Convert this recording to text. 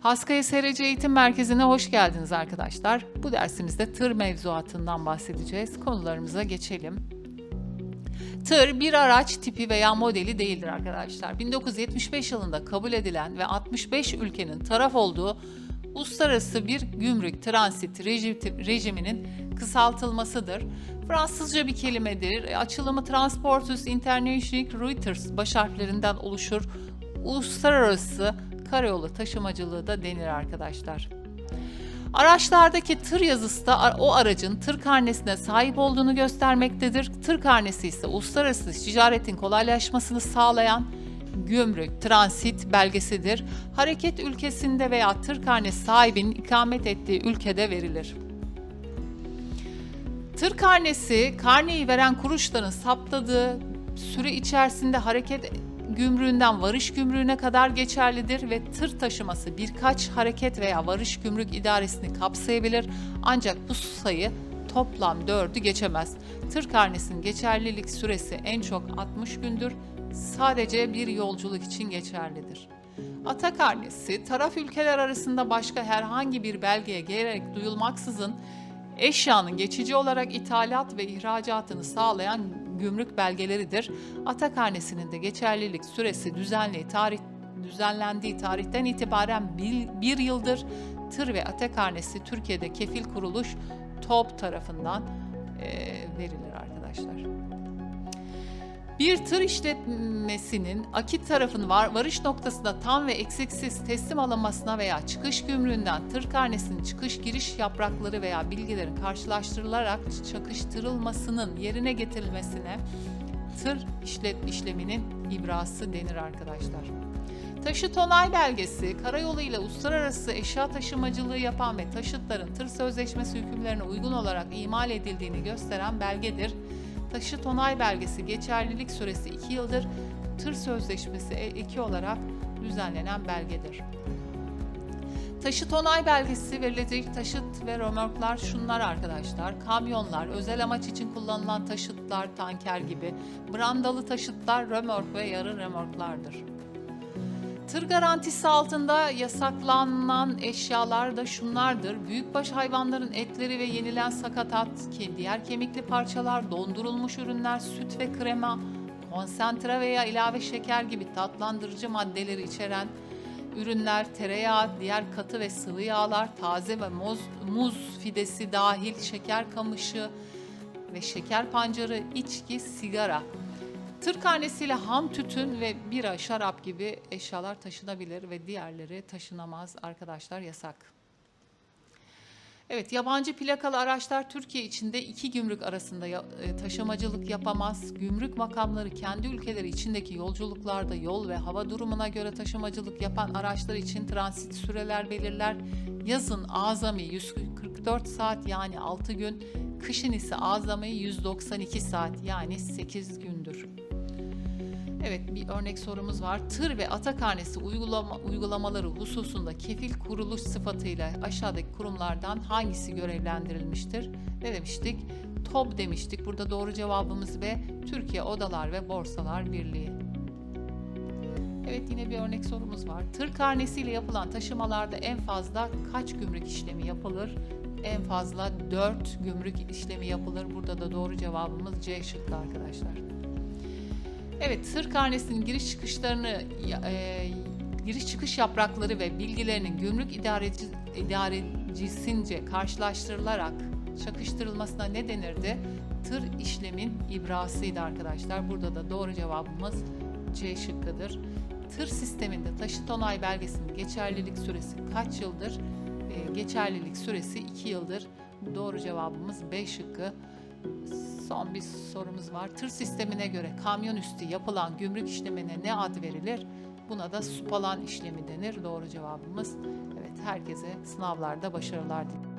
Haskaya SRC Eğitim Merkezi'ne hoş geldiniz arkadaşlar. Bu dersimizde tır mevzuatından bahsedeceğiz. Konularımıza geçelim. Tır bir araç tipi veya modeli değildir arkadaşlar. 1975 yılında kabul edilen ve 65 ülkenin taraf olduğu uluslararası bir gümrük transit reji- rejiminin kısaltılmasıdır. Fransızca bir kelimedir. Açılımı Transportus International Reuters baş harflerinden oluşur. Uluslararası karayolu taşımacılığı da denir arkadaşlar. Araçlardaki tır yazısı da o aracın tır karnesine sahip olduğunu göstermektedir. Tır karnesi ise uluslararası ticaretin kolaylaşmasını sağlayan gümrük, transit belgesidir. Hareket ülkesinde veya tır karnesi sahibinin ikamet ettiği ülkede verilir. Tır karnesi, karneyi veren kuruluşların saptadığı süre içerisinde hareket gümrüğünden varış gümrüğüne kadar geçerlidir ve tır taşıması birkaç hareket veya varış gümrük idaresini kapsayabilir. Ancak bu sayı toplam 4'ü geçemez. Tır karnesinin geçerlilik süresi en çok 60 gündür. Sadece bir yolculuk için geçerlidir. Ata karnesi, taraf ülkeler arasında başka herhangi bir belgeye gerek duyulmaksızın eşyanın geçici olarak ithalat ve ihracatını sağlayan gümrük belgeleridir. Ata karnesinin de geçerlilik süresi düzenli tarih düzenlendiği tarihten itibaren bir, bir yıldır. Tır ve ata karnesi Türkiye'de kefil kuruluş TOP tarafından eee, verilir arkadaşlar. Bir tır işletmesinin akit tarafın var, varış noktasında tam ve eksiksiz teslim alınmasına veya çıkış gümrüğünden tır karnesinin çıkış giriş yaprakları veya bilgilerin karşılaştırılarak çakıştırılmasının yerine getirilmesine tır işlet işleminin ibrası denir arkadaşlar. Taşıt onay belgesi, karayolu ile uluslararası eşya taşımacılığı yapan ve taşıtların tır sözleşmesi hükümlerine uygun olarak imal edildiğini gösteren belgedir. Taşıt onay belgesi geçerlilik süresi 2 yıldır, tır sözleşmesi 2 olarak düzenlenen belgedir. Taşıt onay belgesi verilecek taşıt ve römorklar şunlar arkadaşlar. Kamyonlar, özel amaç için kullanılan taşıtlar, tanker gibi. Brandalı taşıtlar, römork ve yarı römorklardır. Tır garantisi altında yasaklanan eşyalar da şunlardır. Büyükbaş hayvanların etleri ve yenilen sakatat, diğer kemikli parçalar, dondurulmuş ürünler, süt ve krema, konsantre veya ilave şeker gibi tatlandırıcı maddeleri içeren ürünler, tereyağı, diğer katı ve sıvı yağlar, taze ve muz, muz fidesi dahil şeker kamışı ve şeker pancarı, içki, sigara. Tır karnesiyle ham tütün ve bira, şarap gibi eşyalar taşınabilir ve diğerleri taşınamaz arkadaşlar yasak. Evet, yabancı plakalı araçlar Türkiye içinde iki gümrük arasında e, taşımacılık yapamaz. Gümrük makamları kendi ülkeleri içindeki yolculuklarda yol ve hava durumuna göre taşımacılık yapan araçlar için transit süreler belirler. Yazın azami 144 saat yani 6 gün, kışın ise azami 192 saat yani 8 gündür. Evet bir örnek sorumuz var. Tır ve ata karnesi uygulama, uygulamaları hususunda kefil kuruluş sıfatıyla aşağıdaki kurumlardan hangisi görevlendirilmiştir? Ne demiştik? TOB demiştik. Burada doğru cevabımız ve Türkiye Odalar ve Borsalar Birliği. Evet yine bir örnek sorumuz var. Tır karnesiyle yapılan taşımalarda en fazla kaç gümrük işlemi yapılır? En fazla 4 gümrük işlemi yapılır. Burada da doğru cevabımız C şıkkı arkadaşlar. Evet, tır karnesinin giriş çıkışlarını e, giriş çıkış yaprakları ve bilgilerinin gümrük idareci, idarecisince karşılaştırılarak çakıştırılmasına ne denirdi? Tır işlemin ibrasıydı arkadaşlar. Burada da doğru cevabımız C şıkkıdır. Tır sisteminde taşıt onay belgesinin geçerlilik süresi kaç yıldır? E, geçerlilik süresi 2 yıldır. Doğru cevabımız B şıkkı. Son bir sorumuz var. Tır sistemine göre kamyon üstü yapılan gümrük işlemine ne ad verilir? Buna da supalan işlemi denir. Doğru cevabımız evet herkese sınavlarda başarılar dilerim.